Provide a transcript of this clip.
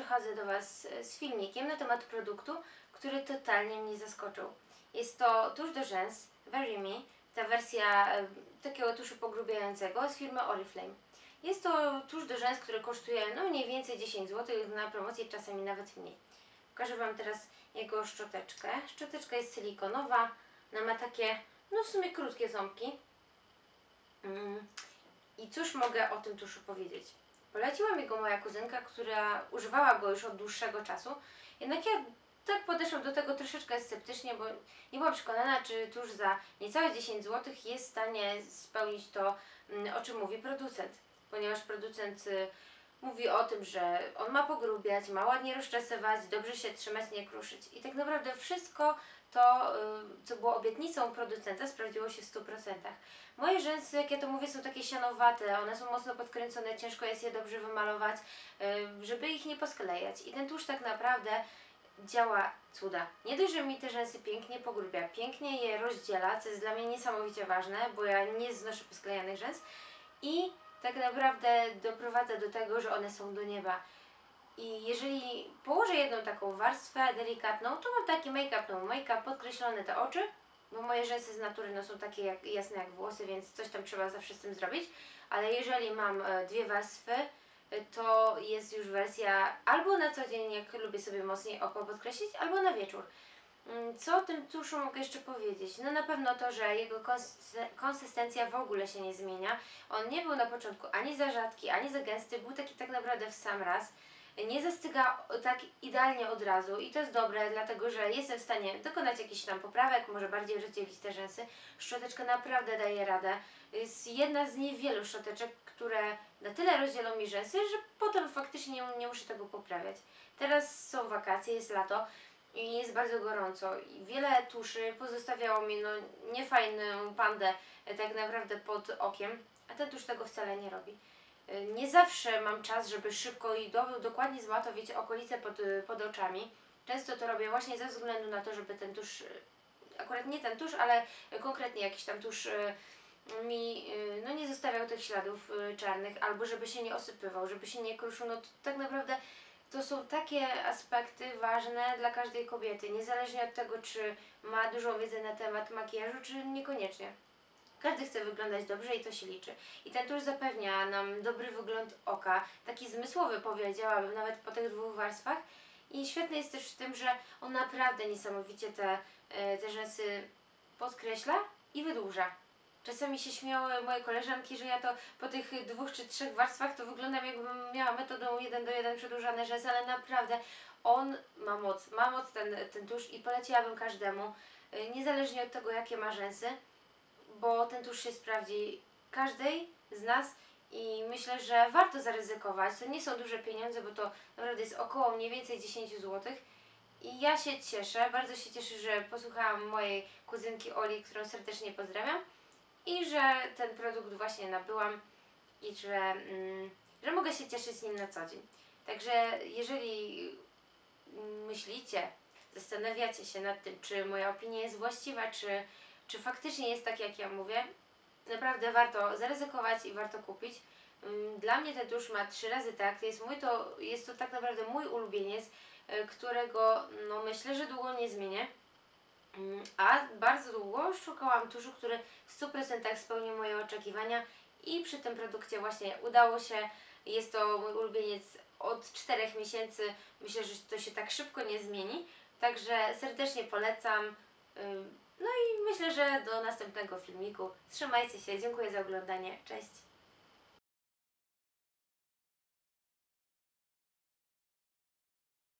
przychodzę do Was z filmikiem na temat produktu, który totalnie mnie zaskoczył. Jest to tusz do rzęs Very Me, ta wersja takiego tuszu pogrubiającego z firmy Oriflame. Jest to tusz do rzęs, który kosztuje no mniej więcej 10 zł, na promocję czasami nawet mniej. Pokażę Wam teraz jego szczoteczkę. Szczoteczka jest silikonowa, ona ma takie, no w sumie krótkie ząbki. Mm. I cóż mogę o tym tuszu powiedzieć? Poleciła mi go moja kuzynka, która używała go już od dłuższego czasu. Jednak ja tak podeszłam do tego troszeczkę sceptycznie, bo nie byłam przekonana, czy tuż za niecałe 10 zł jest w stanie spełnić to, mm, o czym mówi producent. Ponieważ producent y, mówi o tym, że on ma pogrubiać, ma ładnie rozczesywać, dobrze się trzymać, nie kruszyć. I tak naprawdę wszystko to, y, co było obietnicą producenta, sprawdziło się w 100%. Moje rzęsy, jak ja to mówię, są takie sianowate, one są mocno podkręcone, ciężko jest je dobrze wymalować, y, żeby ich nie posklejać. I ten tłuszcz tak naprawdę działa cuda. Nie dość, że mi te rzęsy pięknie pogrubia, pięknie je rozdziela, co jest dla mnie niesamowicie ważne, bo ja nie znoszę posklejanych rzęs i tak naprawdę doprowadza do tego, że one są do nieba. I jeżeli położę jedną taką warstwę delikatną, to mam taki make-up, no make-up, podkreślone te oczy, bo moje rzęsy z natury no, są takie jak, jasne jak włosy, więc coś tam trzeba zawsze z tym zrobić. Ale jeżeli mam e, dwie warstwy, e, to jest już wersja albo na co dzień, jak lubię sobie mocniej oko podkreślić, albo na wieczór. Mm, Co o tym tuszu mogę jeszcze powiedzieć? No na pewno to, że jego kons- konsystencja w ogóle się nie zmienia. On nie był na początku ani za rzadki, ani za gęsty, był taki tak naprawdę w sam raz. Nie zastyga tak idealnie od razu i to jest dobre, dlatego że jestem w stanie dokonać jakichś tam poprawek, może bardziej rozdzielić te rzęsy. Szczoteczka naprawdę daje radę. Jest jedna z niewielu szczoteczek, które na tyle rozdzielą mi rzęsy, że potem faktycznie nie, nie muszę tego poprawiać. Teraz są wakacje, jest lato i jest bardzo gorąco i wiele tuszy pozostawiało mi no niefajną pandę e, tak naprawdę pod okiem, a ten tusz tego wcale nie robi. E, Nie zawsze mam czas, żeby szybko i do, dokładnie zmatowić okolice pod, e, pod oczami. Często to robię właśnie ze względu na to, żeby ten tusz, akurat nie ten tusz, ale konkretnie jakiś tam tusz mi no nie zostawiał tych śladów czarnych, albo żeby się nie osypywał, żeby się nie kruszył. No to tak naprawdę to są takie aspekty ważne dla każdej kobiety, niezależnie od tego, czy ma dużą wiedzę na temat makijażu, czy niekoniecznie. Każdy chce wyglądać dobrze i to się liczy. I ten tusz zapewnia nam dobry wygląd oka, taki zmysłowy powiedziałabym, nawet po tych dwóch warstwach. I świetny jest też w tym, że on naprawdę niesamowicie te, e, te rzęsy podkreśla i wydłuża. Czasami się śmiały moje koleżanki, że ja to po tych dwóch czy trzech warstwach to wyglądam jakbym miała metodą 1 do 1 przedłużane rzęsy, ale naprawdę on ma moc, ma moc ten, ten tusz i poleciłabym każdemu, y, niezależnie od tego jakie ma rzęsy, bo ten tusz się sprawdzi każdej z nas i myślę, że warto zaryzykować. To nie są duże pieniądze, bo to naprawdę jest około mniej więcej 10 zł. I ja się cieszę, bardzo się cieszę, że posłuchałam mojej kuzynki Oli, którą serdecznie pozdrawiam i że ten produkt właśnie nabyłam i że, mm, że mogę się cieszyć nim na co dzień. Także jeżeli mm, myślicie, zastanawiacie się nad tym, czy moja opinia jest właściwa, czy, czy faktycznie jest tak, jak ja mówię, naprawdę warto zaryzykować i warto kupić. Ym, Dla mnie ten tusz ma trzy razy tak, jest, mój to, jest to tak naprawdę mój ulubieniec, y, którego no, myślę, że długo nie zmienię. A bardzo długo szukałam tuszu, który w 100% spełnił moje oczekiwania i przy tym produkcie właśnie udało się. Jest to mój ulubieniec od 4 miesięcy. Myślę, że to się tak szybko nie zmieni. Także serdecznie polecam. No i myślę, że do następnego filmiku. Trzymajcie się, dziękuję za oglądanie. Cześć!